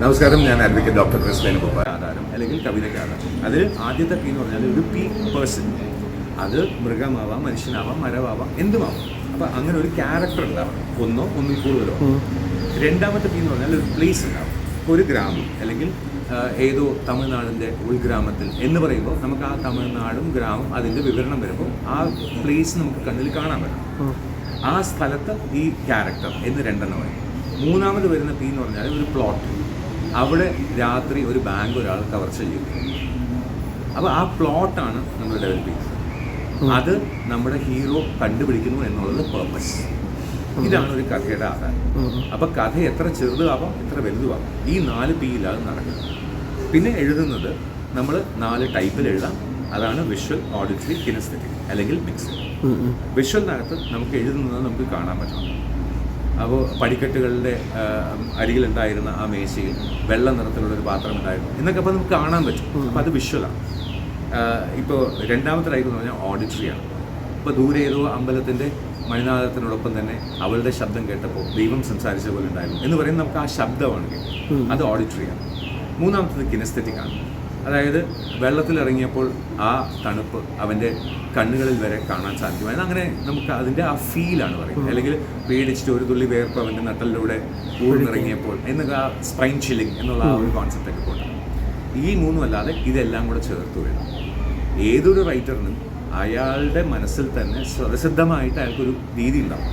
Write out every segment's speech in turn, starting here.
നമസ്കാരം ഞാൻ advocate doctor Chris Venugopal ആധാരം അല്ലെങ്കിൽ കവിതയ്ക്ക് ആധാരം. അതിൽ ആദ്യത്തെ പി എന്ന് പറഞ്ഞാൽ ഒരു പി പേഴ്സൺ അത് മൃഗമാവാം മനുഷ്യനാവാം മരമാവാം എന്തുമാവാം. അപ്പം അങ്ങനെ ഒരു ക്യാരക്ടർ ഉണ്ടാവണം. ഒന്നോ ഒന്നിൽ കൂടുതലോ. രണ്ടാമത്തെ പി എന്ന് പറഞ്ഞാൽ ഒരു പ്ലേസ് ഉണ്ടാവും ഒരു ഗ്രാമം അല്ലെങ്കിൽ ഏതോ തമിഴ്നാടിന്റെ ഉൾഗ്രാമത്തിൽ എന്ന് പറയുമ്പോൾ നമുക്ക് ആ തമിഴ്നാടും ഗ്രാമം അതിന്റെ വിവരണം വരുമ്പോൾ ആ പ്ലേസ് നമുക്ക് കണ്ണിൽ കാണാൻ പറ്റും. ആ സ്ഥലത്ത് ഈ ക്യാരക്ടർ എന്ന് രണ്ടെണ്ണമായി. മൂന്നാമത് വരുന്ന പി എന്ന് പറഞ്ഞാൽ ഒരു പ്ലോട്ട് അവിടെ രാത്രി ഒരു ബാങ്ക് ഒരാൾ കവർച്ച ചെയ്യും. അപ്പോൾ ആ പ്ലോട്ടാണ് നമ്മൾ ഡെവലപ്പ് ചെയ്യുന്നത്. അത് നമ്മുടെ ഹീറോ കണ്ടുപിടിക്കുന്നു എന്നുള്ളത് പേർപ്പസ് ഇതാണ് ഒരു കഥയുടെ ആധാരം. അപ്പൊ കഥ എത്ര ചെറുതാവാം എത്ര വലുതുമാവാം ഈ നാല് പിയിലാണ് നടക്കുന്നത് പിന്നെ എഴുതുന്നത് നമ്മൾ നാല് ടൈപ്പിൽ എഴുതാം. അതാണ് വിഷ്വൽ ഓഡിറ്ററി കിനസ്തെറ്റിക് അല്ലെങ്കിൽ മിക്സ് വിഷ്വലിനകത്ത് നമുക്ക് എഴുതുന്നത് നമുക്ക് കാണാൻ പറ്റണം അപ്പോൾ പടിക്കെട്ടുകളുടെ അരികിലുണ്ടായിരുന്ന ആ മേശയിൽ വെള്ള നിറത്തിലുള്ള ഒരു പാത്രം ഉണ്ടായിരുന്നു എന്നൊക്കെ അപ്പോൾ നമുക്ക് കാണാൻ പറ്റും. അപ്പോൾ അത് വിഷ്വലാണ്. ഇപ്പോൾ രണ്ടാമത്തെ ടൈപ്പ് എന്ന് പറഞ്ഞാൽ ഓഡിറ്ററിയാണ്. ഇപ്പോൾ ദൂരെ ഏതോ അമ്പലത്തിന്റെ മണിനാഥത്തിനോടൊപ്പം തന്നെ അവളുടെ ശബ്ദം കേട്ടപ്പോൾ ദൈവം സംസാരിച്ച പോലെ ഉണ്ടായിരുന്നു. എന്ന് പറയുന്നത് നമുക്ക് ആ ശബ്ദമാണ് അത് ഓഡിറ്ററിയാണ്. മൂന്നാമത്തത് കിനസ്തെറ്റിക് ആണ് അതായത് വെള്ളത്തിലിറങ്ങിയപ്പോൾ ആ തണുപ്പ് അവന്റെ കണ്ണുകളിൽ വരെ കാണാൻ സാധിക്കും. അങ്ങനെ നമുക്ക് അതിന്റെ ആ ഫീലാണ് പറയുന്നത്. അല്ലെങ്കിൽ പേടിച്ചിട്ട് ഒരു തുള്ളി വേർപ്പ് അവന്റെ നട്ടലിലൂടെ ഊർന്നിറങ്ങിയപ്പോൾ എന്നൊക്കെ ആ സ്പ്രൈൻ ചില്ലിങ് എന്നുള്ള ആ ഒരു കോൺസെപ്റ്റ് ഒക്കെ കൊണ്ടാണ് ഈ മൂന്നും അല്ലാതെ ഇതെല്ലാം കൂടെ ചേർത്ത് വേണം ഏതൊരു റൈറ്ററിനും അയാളുടെ മനസ്സിൽ തന്നെ സ്വതസിദ്ധമായിട്ട് അയാൾക്കൊരു രീതി ഉണ്ടാവും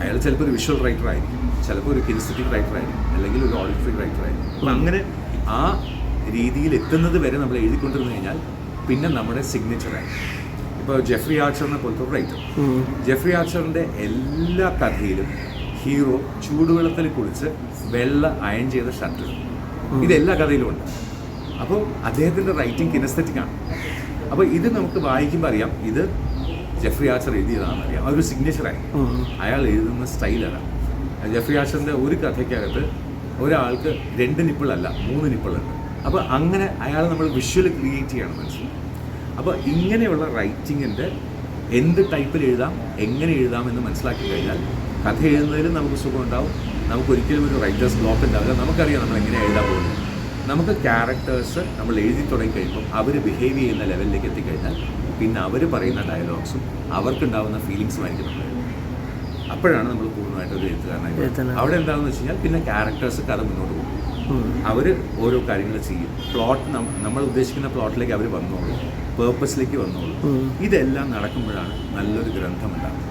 അയാൾ ചിലപ്പോൾ ഒരു വിഷ്വൽ റൈറ്റർ ആയിരിക്കും ചിലപ്പോൾ ഒരു കിനസ്തറ്റിക് റൈറ്റർ ആയിരിക്കും അല്ലെങ്കിൽ ഒരു ഓഡിറ്ററി റൈറ്റർ ആയിരിക്കും. അപ്പം അങ്ങനെ ആ രീതിയിൽ എത്തുന്നത് വരെ നമ്മൾ എഴുതിക്കൊണ്ടിരുന്നു കഴിഞ്ഞാൽ പിന്നെ നമ്മുടെ സിഗ്നേച്ചറായി ഇപ്പോൾ ജെഫ്രി ആർച്ചറിനെ പോലത്തെ ഒരു റൈറ്റർ ജെഫ്രി ആർച്ചറിന്റെ എല്ലാ കഥയിലും ഹീറോ ചൂടുവെള്ളത്തിൽ കുളിച്ച് വെള്ള അയൺ ചെയ്ത ഷർട്ട് ഇത് എല്ലാ കഥയിലും ഉണ്ട്. അപ്പോൾ അദ്ദേഹത്തിന്റെ റൈറ്റിംഗ് കിനസ്തറ്റിക് ആണ്. അപ്പോൾ ഇത് നമുക്ക് വായിക്കുമ്പോൾ അറിയാം. ഇത് ജെഫ്രി ആർച്ചർ എഴുതിയതാണെന്ന് അറിയാം. അതൊരു സിഗ്നേച്ചറായി അയാൾ എഴുതുന്ന സ്റ്റൈലാണ് ജെഫ്രി ആർച്ചറിന്റെ ഒരു കഥയ്ക്കകത്ത് ഒരാൾക്ക് രണ്ട് നിപ്പിളല്ല മൂന്ന് നിപ്പിളുണ്ട്. അപ്പോൾ അങ്ങനെ അയാൾ നമ്മൾ വിഷ്വൽ ക്രിയേറ്റ് ചെയ്യണം മനസ്സിൽ. അപ്പോൾ ഇങ്ങനെയുള്ള റൈറ്റിങ്ങിന്റെ എന്ത് ടൈപ്പിൽ എഴുതാം എങ്ങനെ എഴുതാം എന്ന് മനസ്സിലാക്കി കഴിഞ്ഞാൽ കഥ എഴുതുന്നതിലും നമുക്ക് സുഖം ഉണ്ടാവും നമുക്ക് ഒരിക്കലും ഒരു റൈറ്റേഴ്സ് ബ്ലോക്ക് ഉണ്ടാവില്ല. നമുക്കറിയാം നമ്മൾ എങ്ങനെ എഴുതാൻ പോകുന്നത്. നമുക്ക് ക്യാരക്ടേഴ്സ് നമ്മൾ എഴുതി തുടങ്ങി കഴിയുമ്പോൾ അവർ ബിഹേവ് ചെയ്യുന്ന ലെവലിലേക്ക് എത്തിക്കഴിഞ്ഞാൽ പിന്നെ അവർ പറയുന്ന ഡയലോഗ്സും അവർക്കുണ്ടാവുന്ന ഫീലിങ്സുമായിരിക്കും നമ്മൾ. അപ്പോഴാണ് നമ്മൾ പൂർണമായിട്ട് ഒരു എഴുത്തുകാരനായി അവിടെ എന്താണെന്ന് വെച്ച് കഴിഞ്ഞാൽ പിന്നെ ക്യാരക്ടേഴ്സ് കഥ മുന്നോട്ട് പോകും. അവർ ഓരോ കാര്യങ്ങൾ ചെയ്യും. പ്ലോട്ട് നമ്മൾ ഉദ്ദേശിക്കുന്ന പ്ലോട്ടിലേക്ക് അവർ വന്നോളൂ. പേർപ്പസിലേക്ക് വന്നോളൂ. ഇതെല്ലാം നടക്കുമ്പോഴാണ് നല്ലൊരു ഗ്രന്ഥം ഉണ്ടാകുന്നത്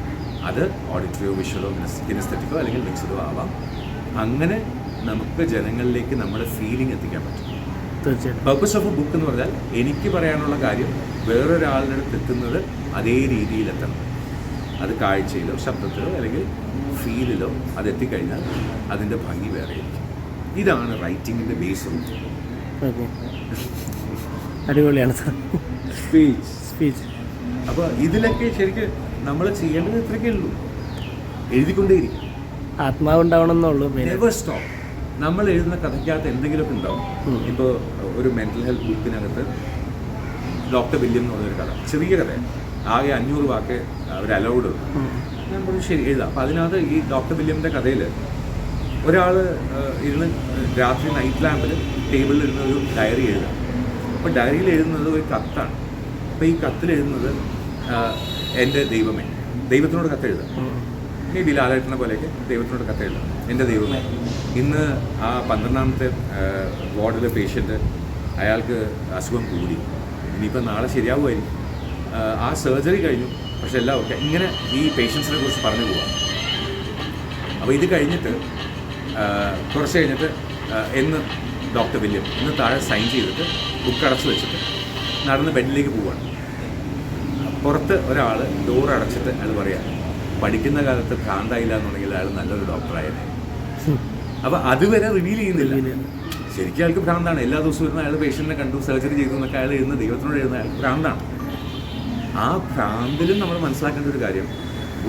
അത് ഓഡിറ്ററിയോ വിഷ്വലോ കിനസ്തറ്റിക്കോ അല്ലെങ്കിൽ മിക്സഡോ ആവാം. അങ്ങനെ നമുക്ക് ജനങ്ങളിലേക്ക് നമ്മുടെ ഫീലിംഗ് എത്തിക്കാൻ പറ്റും. പർപ്പസ് ഓഫ് എ ബുക്ക് എന്ന് പറഞ്ഞാൽ എനിക്ക് പറയാനുള്ള കാര്യം വേറൊരാളുടെ അടുത്ത് എത്തുന്നത് അതേ രീതിയിൽ എത്തണം. അത് കാഴ്ചയിലോ ശബ്ദത്തിലോ അല്ലെങ്കിൽ ഫീലിലോ അത് എത്തിക്കഴിഞ്ഞാൽ അതിന്റെ ഭംഗി വേറെയായിരിക്കും ഇതാണ് റൈറ്റിങ്ങിന്റെ ബേസ്. അടിപൊളിയാണ് സാർ. സ്പീച്ച് സ്പീച്ച് അപ്പോൾ ഇതിലൊക്കെ ശരിക്കും നമ്മൾ ചെയ്യേണ്ടത് ഇത്രയൊക്കെ ഉള്ളൂ. എഴുതിക്കൊണ്ടേയിരിക്കും. ആത്മാവുണ്ടാവണമെന്നുള്ളൂ നെവർ സ്റ്റോപ്പ് നമ്മൾ എഴുതുന്ന കഥയ്ക്കകത്ത് എന്തെങ്കിലുമൊക്കെ ഉണ്ടാവും. ഇപ്പോൾ ഒരു മെന്റൽ ഹെൽത്ത് ബുക്കിനകത്ത് ഡോക്ടർ വില്യം എന്ന് പറഞ്ഞൊരു കഥ. ചെറിയ കഥ ആകെ അഞ്ഞൂറ് വാക്ക് അവർ അലൗഡ് ഞാൻ പറഞ്ഞു ശരി എഴുതാം. അപ്പം അതിനകത്ത് ഈ ഡോക്ടർ വില്യമിന്റെ കഥയിൽ ഒരാൾ ഇരുന്ന് രാത്രി നൈറ്റ് ലാമ്പിൽ ടേബിളിൽ ഇരുന്ന് ഒരു ഡയറി എഴുതാം. അപ്പോൾ ഡയറിയിൽ എഴുതുന്നത് ഒരു കത്താണ്. അപ്പോൾ ഈ കത്തിൽ എഴുതുന്നത് എന്റെ ദൈവമേ. ദൈവത്തിനോട് കത്ത് എഴുതാം. ഇനി ബി ലാലേട്ടനെ പോലെയൊക്കെ ദൈവത്തിനോട് കത്ത് എഴുതാം. എന്റെ ദൈവമേ. ഇന്ന് ആ പന്ത്രണ്ടാമത്തെ വാർഡിലെ പേഷ്യന്റ് അയാൾക്ക് അസുഖം കൂടി. ഇനിയിപ്പോൾ നാളെ ശരിയാവുമായിരിക്കും. ആ, സർജറി കഴിഞ്ഞു. പക്ഷെ എല്ലാം ഓക്കെ ഇങ്ങനെ ഈ പേഷ്യൻസിനെ കുറിച്ച് പറഞ്ഞു പോവാം. അപ്പോൾ ഇത് കഴിഞ്ഞിട്ട് കുറച്ച് കഴിഞ്ഞിട്ട് എന്ന് ഡോക്ടർ വില്യം ഇന്ന് താഴെ സൈൻ ചെയ്തിട്ട് ബുക്ക് അടച്ചു വെച്ചിട്ട് നടന്ന് ബെഡിലേക്ക് പോവാണ്. പുറത്ത് ഒരാൾ ഡോർ അടച്ചിട്ട് അയാൾ പറയാം പഠിക്കുന്ന കാലത്ത് ഭ്രാന്തായില്ല എന്നുണ്ടെങ്കിൽ അയാൾ നല്ലൊരു ഡോക്ടറായത് അപ്പോൾ അതുവരെ റിവീൽ ചെയ്യുന്നില്ല. ശരിക്കും അയാൾക്ക് ഭ്രാന്താണ്. എല്ലാ ദിവസവും ഇരുന്ന് അയാൾ പേഷ്യന്റിനെ കണ്ടു സർജറി ചെയ്തു എന്നൊക്കെ അയാൾ എഴുതുന്ന ദൈവത്തിനോട് എഴുതുന്ന അയാൾ ഭ്രാന്താണ്. ആ ഭ്രാന്തിലും നമ്മൾ മനസ്സിലാക്കേണ്ട ഒരു കാര്യം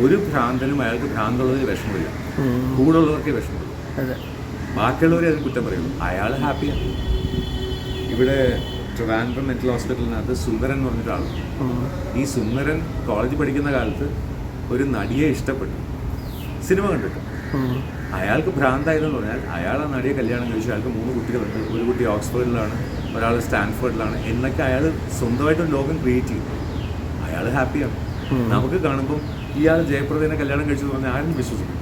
ഒരു ഭ്രാന്തനും അയാൾക്ക് ഭ്രാന്തുള്ളതിൽ വിഷമമില്ല. കൂടുള്ളവർക്കേ വിഷമമുള്ളൂ. ബാക്കിയുള്ളവരെ അതിന് കുറ്റം പറയുള്ളൂ അയാൾ ഹാപ്പിയാണ് ഇവിടെ ട്രിവാൻഡ്രം മെന്റൽ ഹോസ്പിറ്റലിനകത്ത് സുന്ദരൻ എന്ന് പറഞ്ഞൊരാളുണ്ട് ഉം. ഈ സുന്ദരൻ കോളേജിൽ പഠിക്കുന്ന കാലത്ത് ഒരു നടിയെ ഇഷ്ടപ്പെട്ടു. സിനിമ കണ്ടിട്ട്. അയാൾക്ക് ഭ്രാന്തായതെന്ന് പറഞ്ഞാൽ അയാളാണ് ആ നടിയെ കല്യാണം കഴിച്ചു. അയാൾക്ക് മൂന്ന് കുട്ടികളുണ്ട് ഒരു കുട്ടി ഓക്സ്ഫോർഡിലാണ് ഒരാൾ സ്റ്റാൻഫോർഡിലാണ്. എന്നൊക്കെ അയാൾ സ്വന്തമായിട്ട് ഒരു ലോകം ക്രിയേറ്റ് ചെയ്തു. അയാൾ ഹാപ്പിയാണ്. നമുക്ക് കാണുമ്പോൾ ഇയാൾ ജയപ്രദനെ കല്യാണം കഴിച്ചു എന്ന് പറഞ്ഞാൽ ആരും വിശ്വസിക്കും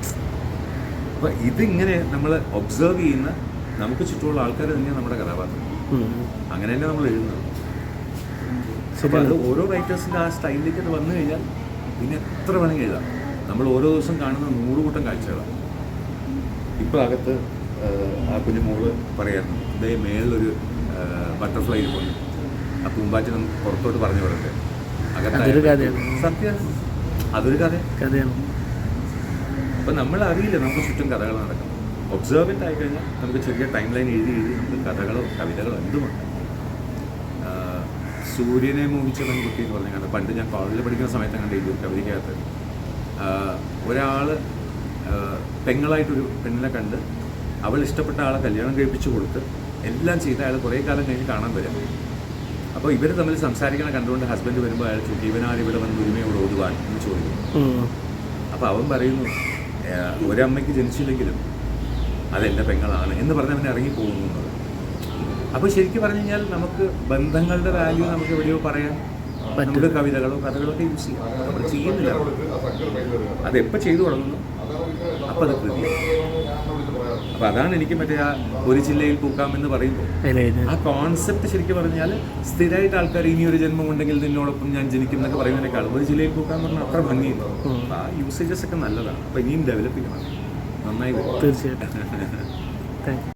അപ്പം ഇതിങ്ങനെ നമ്മൾ ഒബ്സർവ് ചെയ്യുന്ന നമുക്ക് ചുറ്റുമുള്ള ആൾക്കാർ തന്നെയാണ് നമ്മുടെ കഥാപാത്രം. അങ്ങനെ തന്നെ നമ്മൾ എഴുതുന്നത്. അപ്പോൾ അത് ഓരോ റൈറ്റേഴ്സിന്റെ ആ സ്റ്റൈലിലേക്ക് അത് വന്നു കഴിഞ്ഞാൽ പിന്നെ എത്ര വേണമെങ്കിൽ എഴുതാം. നമ്മൾ ഓരോ ദിവസം കാണുന്ന നൂറ് കൂട്ടം കാഴ്ചകളാണ്. ഇപ്പോൾ അകത്ത് ആ കുഞ്ഞു മോൾ പറയായിരുന്നു ഇതേ മേളിലൊരു ബട്ടർഫ്ലൈ പോയി ആ പൂമ്പാറ്റ നമുക്ക് പുറത്തോട്ട് പറഞ്ഞു വിടട്ടെ. കഥയാണ്. സത്യം. അതൊരു കഥ കഥയാണ്. അപ്പം നമ്മൾ അറിയില്ല നമുക്ക് ചുറ്റും കഥകൾ നടക്കും ഒബ്സർവന്റ് ആയി കഴിഞ്ഞാൽ നമുക്ക് ചെറിയ ടൈം ലൈൻ എഴുതി എഴുതി നമുക്ക് കഥകളോ കവിതകളോ എന്തുമുണ്ട്. സൂര്യനെ മോഹിച്ച പെൺകുട്ടി എന്ന് പറഞ്ഞാൽ പണ്ട് ഞാൻ കോളേജിൽ പഠിക്കുന്ന സമയത്ത് കണ്ട് എഴുതി കവിതയ്ക്കകത്ത് ഒരാൾ പെങ്ങളായിട്ടൊരു പെണ്ണിനെ കണ്ട് അവൾ ഇഷ്ടപ്പെട്ട ആളെ കല്യാണം കഴിപ്പിച്ചു കൊടുത്ത് എല്ലാം ചെയ്ത് അയാൾ കുറേ കാലം കഴിഞ്ഞ് കാണാൻ വരും. അപ്പോൾ ഇവർ തമ്മിൽ സംസാരിക്കണ കണ്ടുകൊണ്ട് ഹസ്ബൻഡ് വരുമ്പോൾ അയാൾ ചോദിക്കും ഇവനാർ ഇവിടെ വന്ന് ഒരുമയോട് ഓടുവാൻ? എന്ന് ചോദിക്കും. അപ്പോൾ അവൻ പറയുന്നു "ഏഹ്, ഒരമ്മയ്ക്ക് ജനിച്ചില്ലെങ്കിലും അതെന്റെ പെങ്ങളാണ് എന്ന് പറഞ്ഞ് അവൻ ഇറങ്ങി പോകുന്നു അപ്പോൾ ശരിക്കും പറഞ്ഞു കഴിഞ്ഞാൽ നമുക്ക് ബന്ധങ്ങളുടെ വാല്യൂ നമുക്ക് എവിടെയോ പറയാം. നമുക്ക് കവിതകളോ കഥകളോ ഒക്കെ യൂസ് ചെയ്യാം. നമ്മൾ ചെയ്യുന്നില്ല. അതെപ്പോൾ ചെയ്തു തുടങ്ങുന്നു? അപ്പോൾ അത് കൃതി അപ്പൊ അതാണ് എനിക്ക് മറ്റേ ആ ഒരു ജില്ലയിൽ പൂക്കാം എന്ന് പറയുമ്പോൾ ആ കോൺസെപ്റ്റ് ശരിക്കും പറഞ്ഞാൽ സ്ഥിരമായിട്ട് ആൾക്കാർ ഇനി ഒരു ജന്മം ഉണ്ടെങ്കിൽ നിന്നോടൊപ്പം ഞാൻ ജനിക്കും എന്നൊക്കെ പറയുന്നതിനേക്കാൾ ഒരു ജില്ലയിൽ പോകാൻ പറഞ്ഞാൽ അത്ര ഭംഗിയില്ല ആ യൂസേജസ് ഒക്കെ നല്ലതാണ്. അപ്പൊ ഇനിയും ഡെവലപ്പ് ചെയ്യണം. നന്നായി തീർച്ചയായിട്ടും.